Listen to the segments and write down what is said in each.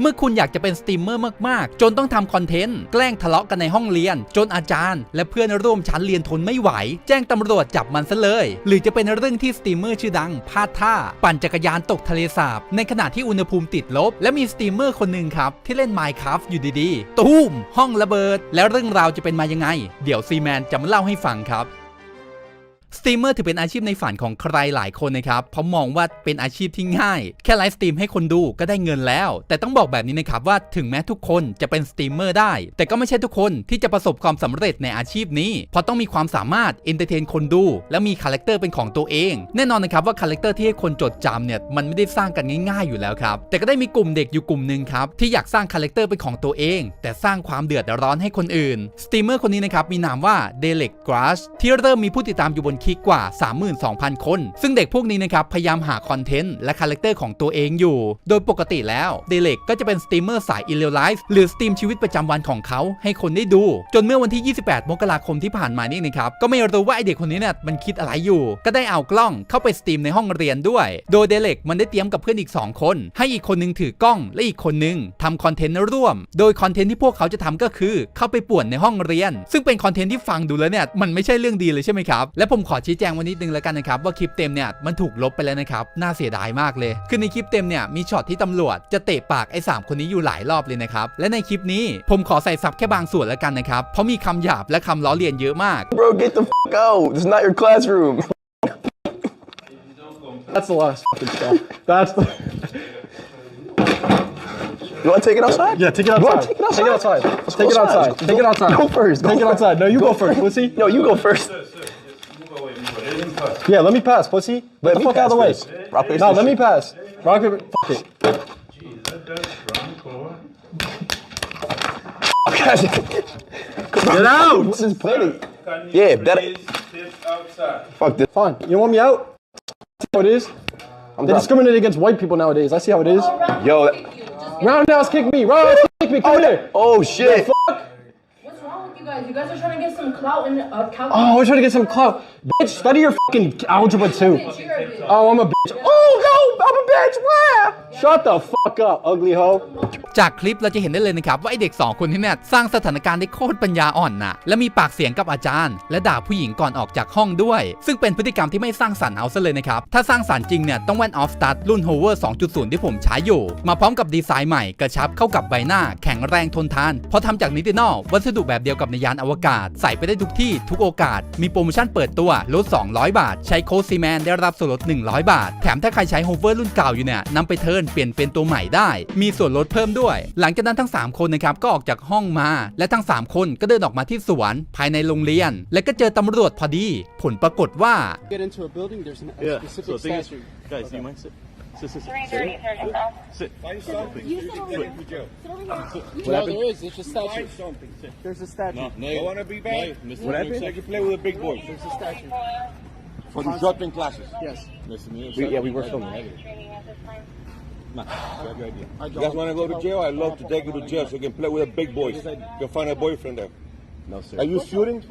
เมื่อคุณอยากจะเป็นสตรีมเมอร์มากๆ จนต้องทำคอนเทนต์ แกล้งทะเลาะกันในห้องเรียน จนอาจารย์ และเพื่อนร่วมชั้นเรียนทนไม่ไหว แจ้งตำรวจจับมันซะเลย หรือจะเป็นเรื่องที่สตรีมเมอร์ชื่อดังพลาดท่า ปั่นจักรยานตกทะเลสาบ ในขณะที่อุณหภูมิติดลบ และมีสตรีมเมอร์คนหนึ่งครับ ที่เล่น Minecraft อยู่ดีๆ ตูมห้องระเบิด แล้วเรื่องราวจะเป็นมายังไง เดี๋ยวซีแมนจะมาเล่าให้ฟังครับ สตรีมเมอร์ถือเป็นอาชีพในฝันของใครหลายคนนะครับเพราะมองว่าเป็นอาชีพที่ง่าย แค่ไลฟ์สตรีมให้คนดูก็ได้เงินแล้ว แต่ต้องบอกแบบนี้นะครับว่าถึงแม้ทุกคนจะเป็นสตรีมเมอร์ได้ แต่ก็ไม่ใช่ทุกคนที่จะประสบความสำเร็จในอาชีพนี้เพราะต้องมีความสามารถเอนเตอร์เทนคนดู และมีคาแรคเตอร์เป็นของตัวเอง แน่นอนนะครับว่าคาแรคเตอร์ที่ให้คนจดจำเนี่ยมันไม่ได้สร้างกันง่ายๆอยู่แล้วครับแต่ก็ได้มีกลุ่มเด็กอยู่กลุ่มหนึ่งครับที่อยากสร้างคาแรคเตอร์เป็นของตัวเอง แต่สร้างความเดือดร้อนให้คนอื่นสตรีมเมอร์คนนี้นะครับมีนามว่าเดเล็กกราชที่เริ่มมีผู้ติดตามอยู่บนคิกกว่า 32,000 คน ซึ่งเด็กพวกนี้นะครับพยายามหาคอนเทนต์และคาแรคเตอร์ของตัวเองอยู่ โดยปกติแล้วเดเล็กก็จะเป็นสตรีมเมอร์สายอิเลไลฟ์หรือสตรีมชีวิตประจำวันของเขาให้คนได้ดู จนเมื่อวันที่ 28 มกราคมที่ผ่านมานี่นะครับก็ไม่รู้ว่าไอเด็กคนนี้เนี่ยมันคิดอะไรอยู่ ก็ได้เอากล้องเข้าไปสตรีมในห้องเรียนด้วย โดยเดเล็กมันได้เตรียมกับเพื่อนอีก 2 คน ให้อีกคนนึงถือกล้องและอีกคนนึงทำคอนเทนต์ร่วม โดยคอนเทนต์ที่พวกเขาจะทำก็คือเข้าไปป่วนในห้องเรียน ซึ่งเป็นคอนเทนต์ที่ฟังดูแล้วเนี่ยมันไม่ใช่เรื่องดีเลยใช่ไหมครับและผมขอชี้แจงวันนิดนึงแล้วกันนะครับว่าคลิปเต็มเนี่ยมันถูกลบไปแล้วนะครับน่าเสียดายมากเลยคือในคลิปเต็มเนี่ยมีช็อตที่ตำรวจจะเตะปากไอ้สามคนนี้อยู่หลายรอบเลยนะครับและในคลิปนี้ผมขอใส่ซับแค่บางส่วนแล้วกันนะครับเพราะมีคำหยาบและคำล้อเลียนเยอะมาก Bro, get the fuck out. This is not your classroom. That's the last fucking stuff. That's the. You want to take it outside? Yeah, take it You wanna outside. Take it outside. Take it outside. Take it outside. Take it outside. Go first. Go Take it first. outside. No, you go first, pussy. No, you go first. Yeah, let me pass, pussy. Get Let the me fuck out of the way. pass first. Rock, paper, No, let scissors. me pass. Rock, paper. Fuck it. Get out. This is plenty. Yeah, that. Fuck this. Fine. You want me out? See how it is? I'm They discriminate against white people nowadays. I see how it is. Yo. Roundhouse kick me. Roundhouse kick me. Come oh, here. Oh shit. What's wrong with you guys? You guys are trying to get some clout in uh, calculus. Oh, we're trying to get some clout. Bitch, study your fucking algebra too. You're a bitch. Oh, I'm a bitch. Oh, no, I'm a bitch. Shut the fuck up, ugly hoe. จากคลิปเราจะเห็นได้เลยนะครับว่าไอเด็ก 2 คนที่เนี่ยสร้างสถานการณ์ได้โคตรปัญญาอ่อนนะและมีปากเสียงกับอาจารย์ และด่าผู้หญิงก่อนออกจากห้องด้วย ซึ่งเป็นพฤติกรรมที่ไม่สร้างสรรค์เอาซะเลยนะครับ ถ้าสร้างสรรค์จริงเนี่ยต้องแว่นออฟสตาร์รุ่น Hover 2.0 ที่ผมใช้อยู่ มาพร้อมกับดีไซน์ใหม่กระชับเข้ากับใบหน้า แข็งแรงทนทาน เพราะทำจากนิตินอลวัสดุแบบเดียวกับในยานอวกาศ ใส่ไปได้ทุกที่ทุกโอกาส มีโปรโมชั่นเปิดตัวลด200 บาท ใช้โค้ดซีแมนได้รับส่วนลด100 บาทแถมถ้าใครใช้ Hover รุ่นเก่าอยู่เนี่ยนำไปเทิร์นเปลี่ยนเป็นตัวใหม่ได้ มีส่วนลดเพิ่มด้วย หลังจากนั้นทั้ง 3 คนนะครับก็ออกจากห้องมา และทั้ง 3 คนก็เดินออกมาที่สวนภายในโรงเรียน และก็เจอตำรวจพอดี ผลปรากฏว่า get into a building, there's a Yeah. specific So the thing is, statute. guys, do you mind sit? Sit, sit, sit. 330 Surgeon Call. Sit. No, there is. There's a statute. There's a statute. No, no. You want to be bad? Mr. What happened? Like you play with the big boys. There's a statute. For the disrupting classes. Yes. Nice to meet We- you. yeah, we work filming. Training at. Nah, grab your idea. I You guys want to go to jail? I'd love to take you to jail so you can play with the big boys. You can find a boyfriend there. No, sir. Are you shooting?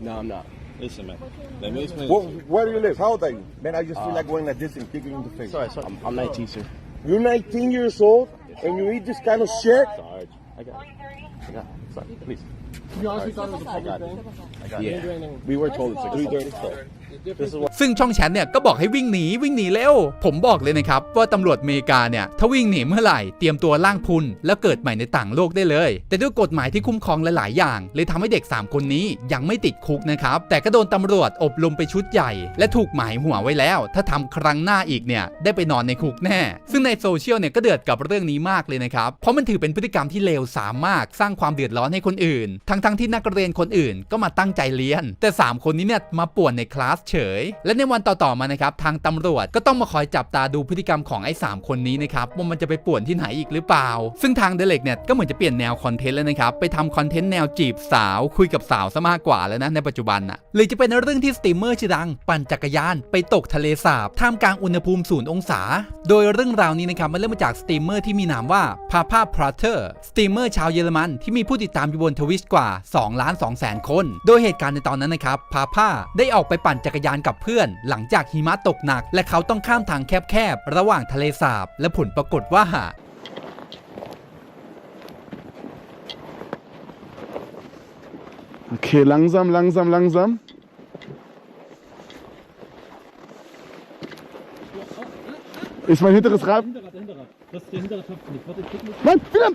No, I'm not. Listen, man. Let me explain. Where, where do you live? How old are you? Man, I just feel uh, like going like this and kicking you in the face. Sorry, sorry. I'm, I'm 19, sir. You're 19 years old and you eat this kind of shit? Sarge. I got it. I got it. Sorry, please. To be honest, we thought it was a public thing. I got it. Yeah. We were told it's a good 330. This is what ซึ่งช่องแชทเนี่ยก็บอกให้วิ่งหนีวิ่งหนีเร็ว ผมบอกเลยนะครับ ว่าตำรวจอเมริกาเนี่ย ถ้าวิ่งหนีเมื่อไหร่เตรียมตัวล่างพุน แล้วเกิดใหม่ในต่างโลกได้เลย แต่ด้วยกฎหมายที่คุ้มครองหลาย ๆ อย่าง เลยทำให้เด็ก 3 คนนี้ยังไม่ติดคุกนะครับ แต่ก็โดนตำรวจอบรมไปชุดใหญ่ และถูกหมายหัวไว้แล้ว ถ้าทำครั้งหน้าอีกเนี่ยได้ไปนอนในคุกแน่ ซึ่งในโซเชียลเนี่ยก็เดือดกับเรื่องนี้มากเลยนะครับเพราะมันถือเป็นพฤติกรรมที่เลวทรามมากสร้างความเดือดร้อนให้คนอื่นทั้งๆที่นักเรียนคนอื่นก็มาตั้งใจเรียน แต่ 3 คนนี้เนี่ยมาป่วนในคลาสเฉย และในวันต่อๆมานะครับทางตำรวจก็ต้องมาคอยจับตาดูพฤติกรรมของไอ้สามคนนี้นะครับว่ามันจะไปป่วนที่ไหนอีกหรือเปล่า ซึ่งทางเดเล็กเนี่ยก็เหมือนจะเปลี่ยนแนวคอนเทนต์แล้วนะครับไปทำคอนเทนต์แนวจีบสาวคุยกับสาวซะมากกว่าแล้วนะในปัจจุบันน่ะเลยจะเป็นเรื่องที่สตรีมเมอร์ชื่อดัง ปั่นจักรยานไปตกทะเลสาบท่ามกลางอุณหภูมิศูนย์องศา โดยเรื่องราวนี้นะครับมันเริ่มมาจากสตรีมเมอร์ที่มีนามว่าพาพาพราเตอร์สตรีมเมอร์ชาวเยอรมันที่มีผู้ติดตามอยู่บนทวิชกว่า2ล้าน2แสนคน โดยเหตุการณ์ในตอนนั้นนะครับพาพาได้ออกไปปั่นจักรยานกับเพื่อน หลังจากหิมะตกหนัก และเขาต้องข้ามทางแคบๆระหว่างทะเลสาบ และผลปรากฏว่าโอเค langsam langsam langsam อิสมัน hinteres Rad? Hinterrad,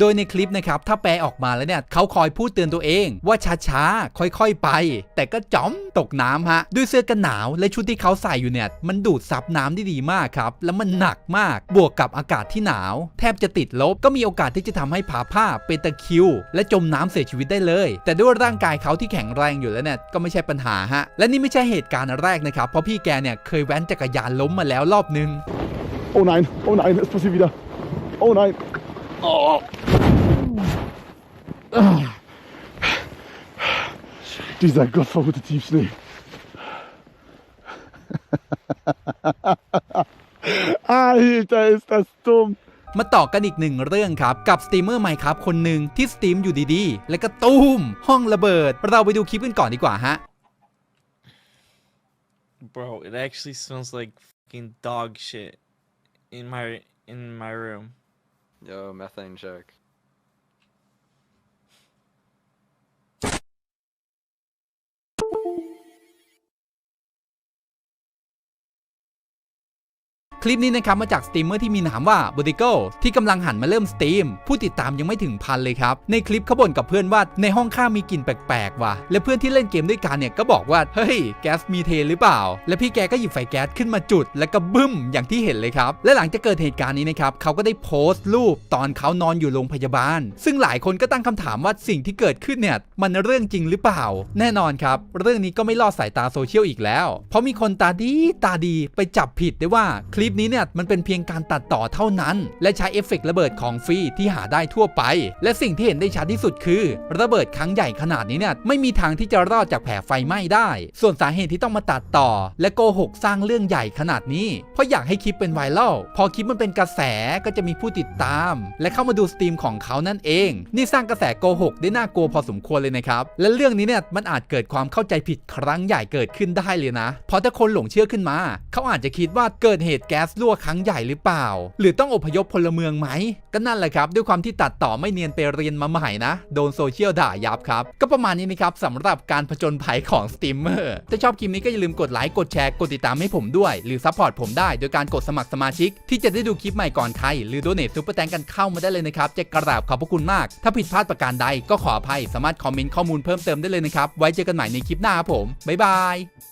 โดยในคลิปนะครับถ้าแปลออกมาแล้วเนี่ยเขาคอยพูดเตือนตัวเองว่าช้าๆค่อยๆไป แต่ก็จอมตกน้ำฮะด้วยเสื้อกันหนาวและชุดที่เขาใส่อยู่เนี่ยมันดูดซับน้ำได้ดีมากครับแล้วมันหนักมากบวกกับอากาศที่หนาว แทบจะติดลบก็มีโอกาสที่จะทำให้ผาผ้าเป็นตะคริว และจมน้ำเสียชีวิตได้เลย แต่ด้วยร่างกายเขาที่แข็งแรงอยู่แล้วเนี่ยก็ไม่ใช่ปัญหาฮะและนี่ไม่ใช่เหตุการณ์แรกนะครับเพราะพี่แกเนี่ยเคยแว้นจักรยานล้มมาแล้วรอบนึง Oh nein, oh nein, es passiert wieder. Oh nein. Oh. Ah. Dieser gottverdammte Tiefschnee. Alter, ist das dumm. มาต่อกันอีกหนึ่งเรื่องครับ กับสตรีมเมอร์ใหม่ครับคนหนึ่งที่สตรีมอยู่ดีๆ แล้วก็ตูมห้องระเบิด เราไปดูคลิปกันก่อนดีกว่าฮะ Bro, it actually smells like fucking dog shit in my in my room. Yo, methane check. คลิปนี้นะครับมาจากสตรีมเมอร์ที่มีนามว่า b o d i g o ที่กำลังหันมาเริ่มสตรีม ผู้ติดตามยังไม่ถึงพันเลยครับ ในคลิปเขาบ่นกับเพื่อนว่าในห้องข้ามีกลิ่นแปลกๆว่ะและเพื่อนที่เล่นเกมด้วยกันเนี่ยก็บอกว่าเฮ้ยแก๊สมีเทหรือเปล่า และพี่แกก็หยิบไฟแก๊สขึ้นมาจุด แล้วก็บึ้มอย่างที่เห็นเลยครับและหลังจากเกิดเหตุการณ์นี้นะครับเขาก็ได้โพสต์รูปตอนเขานอนอยู่โรงพยาบาล ซึ่งหลายคนก็ตั้งคำถามว่าสิ่งที่เกิดขึ้นเนี่ยมันเรื่องจริงหรือเปล่า แน่นอนครับเรื่องนี้ก็ไม่ลอดสายตาโซเชียลอีกแล้ว เพราะมีคนตาดีตาดีไปจับผิดได้ว่าคลิปนี้เนี่ยมันเป็นเพียงการตัดต่อเท่านั้น และใช้เอฟเฟกต์ระเบิดของฟรีที่หาได้ทั่วไป และสิ่งที่เห็นได้ชัดที่สุดคือ ระเบิดครั้งใหญ่ขนาดนี้เนี่ยไม่มีทางที่จะรอดจากแผลไฟไหม้ได้ ส่วนสาเหตุที่ต้องมาตัดต่อ และโกหกสร้างเรื่องใหญ่ขนาดนี้ เพราะอยากให้คลิปเป็นไวรัลพอคลิปมันเป็นกระแสก็จะมีผู้ติดตาม และเข้ามาดูสตรีมของเขานั่นเอง นี่สร้างกระแสโกหกได้น่ากลัวพอสมควรเลยนะครับและเรื่องนี้เนี่ยมันอาจเกิดความเข้าใจผิดครั้งใหญ่เกิดขึ้นได้เลยนะเพราะถ้าคนหลงเชื่อขึ้นมา เขาอาจจะคิดว่าเกิดเหตุแก๊สรั่วครั้งใหญ่หรือเปล่า หรือต้องอพยพพลเมืองไหม ก็นั่นแหละครับ ด้วยความที่ตัดต่อไม่เนียนไปเรียนมาใหม่นะ โดนโซเชียลด่ายับครับ ก็ประมาณนี้นะครับสำหรับการผจญภัยของสตรีมเมอร์ถ้าชอบคลิปนี้ก็อย่าลืมกดไลค์กดแชร์กดติดตามให้ผมด้วย หรือซัพพอร์ตผมได้โดยการกดสมัครสมาชิก ที่จะได้ดูคลิปใหม่ก่อนใครหรือโดเนทซูเปอร์แตงกันเข้ามาได้เลยนะครับจะกราบขอบพระคุณมาก ถ้าผิดพลาดประการใดก็ขออภัยสามารถคอมเมนต์ข้อมูลเพิ่มเติมได้เลยนะครับไว้เจอกันใหม่ในคลิปหน้าครับผมบ๊ายบาย